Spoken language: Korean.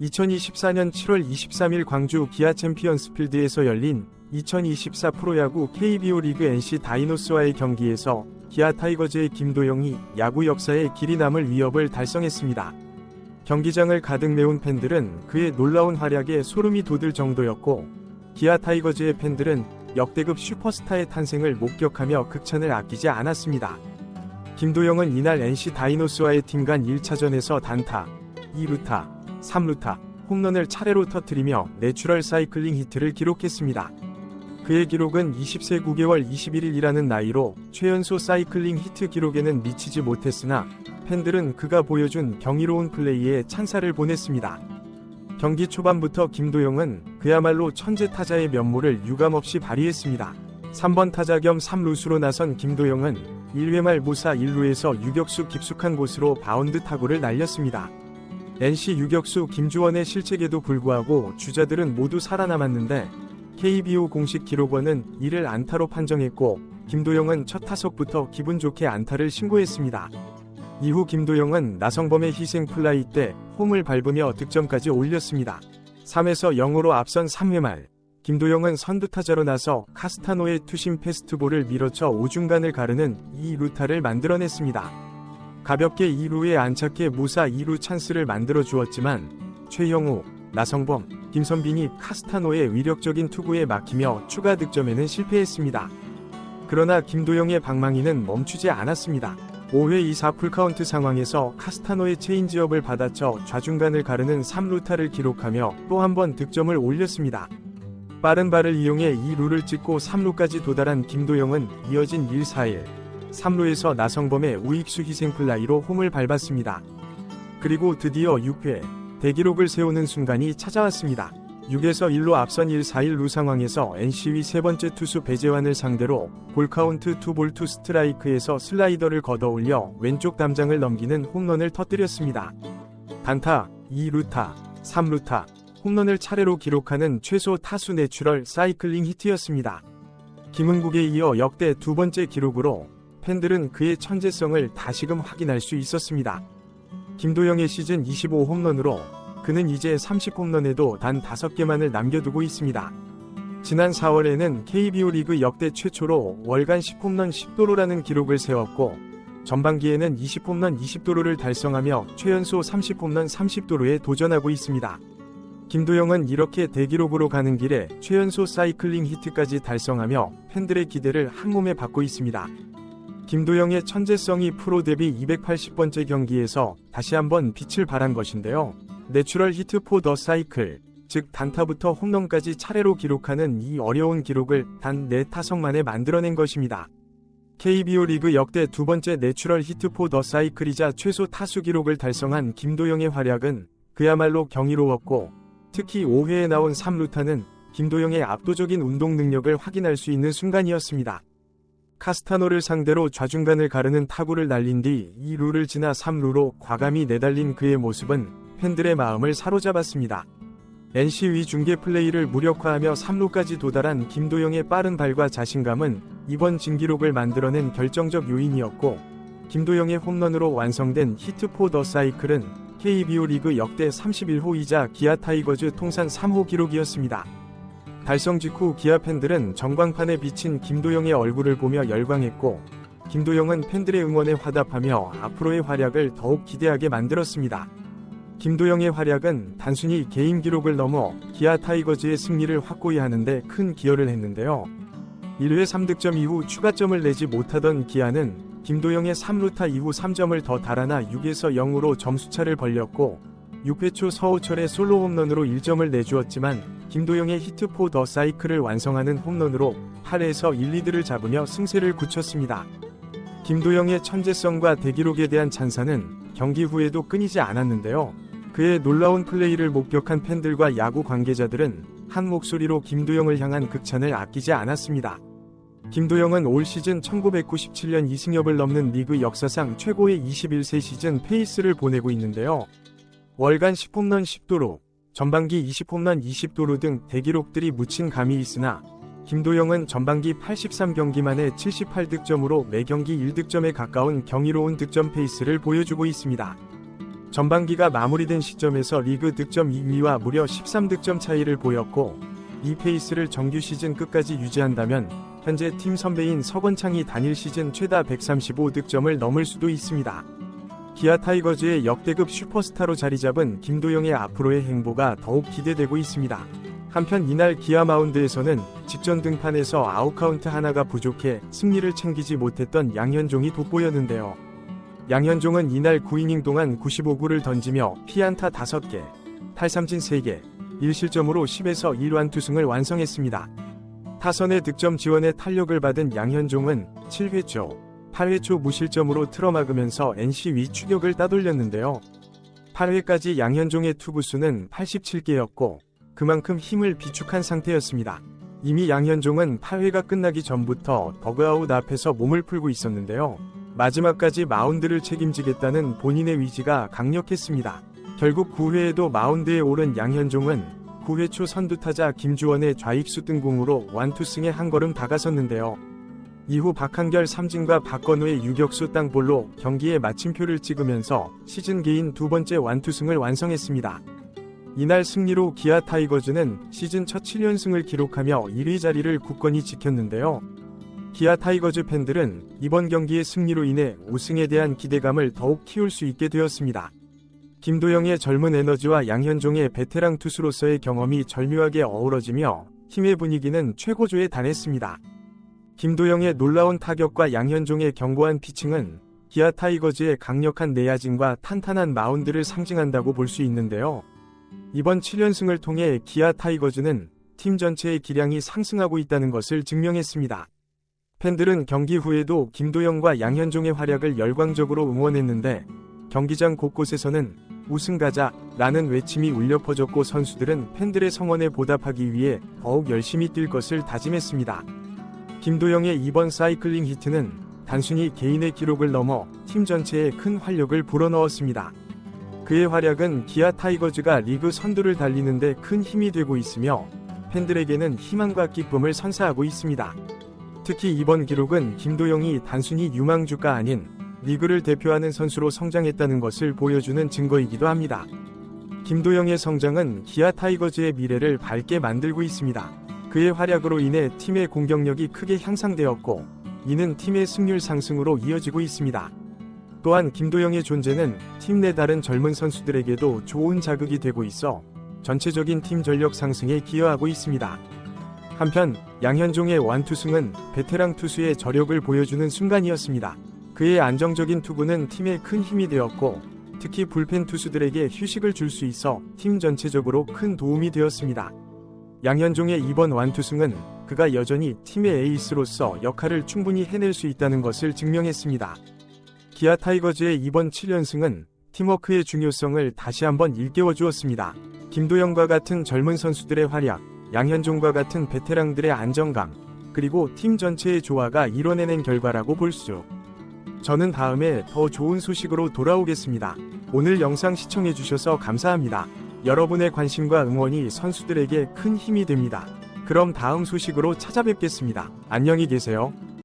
2024년 7월 23일 광주 기아 챔피언스필드에서 열린 2024 프로야구 KBO 리그 NC 다이노스와의 경기에서 기아 타이거즈의 김도영이 야구 역사에 길이 남을 위협을 달성했습니다. 경기장을 가득 메운 팬들은 그의 놀라운 활약에 소름이 돋을 정도였고 기아 타이거즈의 팬들은 역대급 슈퍼스타의 탄생을 목격하며 극찬을 아끼지 않았습니다. 김도영은 이날 NC 다이노스와의 팀 간 1차전에서 단타, 2루타, 3루타, 홈런을 차례로 터뜨리며 내추럴 사이클링 히트를 기록했습니다. 그의 기록은 20세 9개월 21일이라는 나이로 최연소 사이클링 히트 기록에는 미치지 못했으나 팬들은 그가 보여준 경이로운 플레이에 찬사를 보냈습니다. 경기 초반부터 김도영은 그야말로 천재 타자의 면모를 유감없이 발휘했습니다. 3번 타자 겸 3루수로 나선 김도영은 1회 말 무사 1루에서 유격수 깊숙한 곳으로 바운드 타구를 날렸습니다. NC 유격수 김주원의 실책에도 불구하고 주자들은 모두 살아남았는데 KBO 공식 기록원은 이를 안타로 판정했고 김도영은 첫 타석부터 기분 좋게 안타를 신고했습니다. 이후 김도영은 나성범의 희생 플라이 때 홈을 밟으며 득점까지 올렸습니다. 3에서 0으로 앞선 3회 말 김도영은 선두타자로 나서 카스타노의 투심 패스트볼을 밀어쳐 오중간을 가르는 2루타를 만들어냈습니다. 가볍게 2루에 안착해 무사 2루 찬스를 만들어 주었지만 최영우, 나성범, 김선빈이 카스타노의 위력적인 투구에 막히며 추가 득점에는 실패했습니다. 그러나 김도영의 방망이는 멈추지 않았습니다. 5회 2사 풀카운트 상황에서 카스타노의 체인지업을 받아쳐 좌중간을 가르는 3루타를 기록하며 또 한 번 득점을 올렸습니다. 빠른 발을 이용해 2루를 찍고 3루까지 도달한 김도영은 이어진 1-4일 3루에서 나성범의 우익수 희생플라이로 홈을 밟았습니다. 그리고 드디어 6회 대기록을 세우는 순간이 찾아왔습니다. 6에서 1로 앞선 1-4-1루 상황에서 NC위 세 번째 투수 배재환을 상대로 볼카운트 2볼 2 스트라이크에서 슬라이더를 걷어올려 왼쪽 담장을 넘기는 홈런을 터뜨렸습니다. 단타, 2루타, 3루타, 홈런을 차례로 기록하는 최소 타수 내추럴 사이클링 히트였습니다. 김은국에 이어 역대 두 번째 기록으로 팬들은 그의 천재성을 다시금 확인할 수 있었습니다. 김도영의 시즌 25 홈런으로 그는 이제 30 홈런에도 단 5개만을 남겨두고 있습니다. 지난 4월에는 KBO 리그 역대 최초로 월간 10홈런 10도로라는 기록을 세웠고 전반기에는 20홈런 20도로를 달성하며 최연소 30홈런 30도로에 도전하고 있습니다. 김도영은 이렇게 대기록으로 가는 길에 최연소 사이클링 히트까지 달성하며 팬들의 기대를 한몸에 받고 있습니다. 김도영의 천재성이 프로 데뷔 280번째 경기에서 다시 한번 빛을 발한 것인데요. 내추럴 히트 포 더 사이클, 즉 단타부터 홈런까지 차례로 기록하는 이 어려운 기록을 단 4타석 만에 만들어낸 것입니다. KBO 리그 역대 두 번째 내추럴 히트 포 더 사이클이자 최소 타수 기록을 달성한 김도영의 활약은 그야말로 경이로웠고 특히 5회에 나온 3루타는 김도영의 압도적인 운동 능력을 확인할 수 있는 순간이었습니다. 카스타노를 상대로 좌중간을 가르는 타구를 날린 뒤 2루를 지나 3루로 과감히 내달린 그의 모습은 팬들의 마음을 사로잡았습니다. NC위 중계 플레이를 무력화하며 3루까지 도달한 김도영의 빠른 발과 자신감은 이번 진기록을 만들어낸 결정적 요인이었고 김도영의 홈런으로 완성된 히트 포 더 사이클은 KBO 리그 역대 31호이자 기아 타이거즈 통산 3호 기록이었습니다. 달성 직후 기아 팬들은 전광판에 비친 김도영의 얼굴을 보며 열광했고 김도영은 팬들의 응원에 화답하며 앞으로의 활약을 더욱 기대하게 만들었습니다. 김도영의 활약은 단순히 개인 기록을 넘어 기아 타이거즈의 승리를 확고히 하는데 큰 기여를 했는데요. 1회 3득점 이후 추가점을 내지 못하던 기아는 김도영의 3루타 이후 3점을 더 달아나 6에서 0으로 점수차를 벌렸고 6회 초 서우철의 솔로 홈런으로 1점을 내주었지만 김도영의 히트 포 더 사이클을 완성하는 홈런으로 8회에서 1, 2드를 잡으며 승세를 굳혔습니다. 김도영의 천재성과 대기록에 대한 찬사는 경기 후에도 끊이지 않았는데요. 그의 놀라운 플레이를 목격한 팬들과 야구 관계자들은 한 목소리로 김도영을 향한 극찬을 아끼지 않았습니다. 김도영은 올 시즌 1997년 이승엽을 넘는 리그 역사상 최고의 21세 시즌 페이스를 보내고 있는데요. 월간 10홈런 10도로, 전반기 20홈런 20도로 등 대기록들이 묻힌 감이 있으나 김도영은 전반기 83경기 만에 78득점으로 매경기 1득점에 가까운 경이로운 득점 페이스를 보여주고 있습니다. 전반기가 마무리된 시점에서 리그 득점 2위와 무려 13득점 차이를 보였고 이 페이스를 정규 시즌 끝까지 유지한다면 현재 팀 선배인 서건창이 단일 시즌 최다 135득점을 넘을 수도 있습니다. 기아 타이거즈의 역대급 슈퍼스타로 자리 잡은 김도영의 앞으로의 행보가 더욱 기대되고 있습니다. 한편 이날 기아 마운드에서는 직전 등판에서 아웃카운트 하나가 부족해 승리를 챙기지 못했던 양현종이 돋보였는데요. 양현종은 이날 9이닝 동안 95구를 던지며 피안타 5개, 탈삼진 3개, 1실점으로 10에서 1완 투승을 완성했습니다. 타선의 득점 지원에 탄력을 받은 양현종은 7회 초, 8회 초 무실점으로 틀어막으면서 NC 위 추격을 따돌렸는데요. 8회까지 양현종의 투구수는 87개였고 그만큼 힘을 비축한 상태였습니다. 이미 양현종은 8회가 끝나기 전부터 더그아웃 앞에서 몸을 풀고 있었는데요. 마지막까지 마운드를 책임지겠다는 본인의 의지가 강력했습니다. 결국 9회에도 마운드에 오른 양현종은 9회 초 선두타자 김주원의 좌익수 뜬공으로 완투승에 한 걸음 다가섰는데요. 이후 박한결 삼진과 박건우의 유격수 땅볼로 경기에 마침표를 찍으면서 시즌 개인 두 번째 완투승을 완성했습니다. 이날 승리로 기아 타이거즈는 시즌 첫 7연승을 기록하며 1위 자리를 굳건히 지켰는데요. 기아 타이거즈 팬들은 이번 경기의 승리로 인해 우승에 대한 기대감을 더욱 키울 수 있게 되었습니다. 김도영의 젊은 에너지와 양현종의 베테랑 투수로서의 경험이 절묘하게 어우러지며 팀의 분위기는 최고조에 달했습니다. 김도영의 놀라운 타격과 양현종의 견고한 피칭은 기아 타이거즈의 강력한 내야진과 탄탄한 마운드를 상징한다고 볼 수 있는데요. 이번 7연승을 통해 기아 타이거즈는 팀 전체의 기량이 상승하고 있다는 것을 증명했습니다. 팬들은 경기 후에도 김도영과 양현종의 활약을 열광적으로 응원했는데 경기장 곳곳에서는 우승 가자 라는 외침이 울려 퍼졌고 선수들은 팬들의 성원에 보답하기 위해 더욱 열심히 뛸 것을 다짐했습니다. 김도영의 이번 사이클링 히트는 단순히 개인의 기록을 넘어 팀 전체에 큰 활력을 불어넣었습니다. 그의 활약은 기아 타이거즈가 리그 선두를 달리는데 큰 힘이 되고 있으며 팬들에게는 희망과 기쁨을 선사하고 있습니다. 특히 이번 기록은 김도영이 단순히 유망주가 아닌 리그를 대표하는 선수로 성장했다는 것을 보여주는 증거이기도 합니다. 김도영의 성장은 기아 타이거즈의 미래를 밝게 만들고 있습니다. 그의 활약으로 인해 팀의 공격력이 크게 향상되었고, 이는 팀의 승률 상승으로 이어지고 있습니다. 또한 김도영의 존재는 팀 내 다른 젊은 선수들에게도 좋은 자극이 되고 있어 전체적인 팀 전력 상승에 기여하고 있습니다. 한편 양현종의 완투승은 베테랑 투수의 저력을 보여주는 순간이었습니다. 그의 안정적인 투구는 팀에 큰 힘이 되었고 특히 불펜 투수들에게 휴식을 줄 수 있어 팀 전체적으로 큰 도움이 되었습니다. 양현종의 이번 완투승은 그가 여전히 팀의 에이스로서 역할을 충분히 해낼 수 있다는 것을 증명했습니다. 기아 타이거즈의 이번 7연승은 팀워크의 중요성을 다시 한번 일깨워 주었습니다. 김도영과 같은 젊은 선수들의 활약, 양현종과 같은 베테랑들의 안정감, 그리고 팀 전체의 조화가 이뤄내는 결과라고 볼 수. 저는 다음에 더 좋은 소식으로 돌아오겠습니다. 오늘 영상 시청해주셔서 감사합니다. 여러분의 관심과 응원이 선수들에게 큰 힘이 됩니다. 그럼 다음 소식으로 찾아뵙겠습니다. 안녕히 계세요.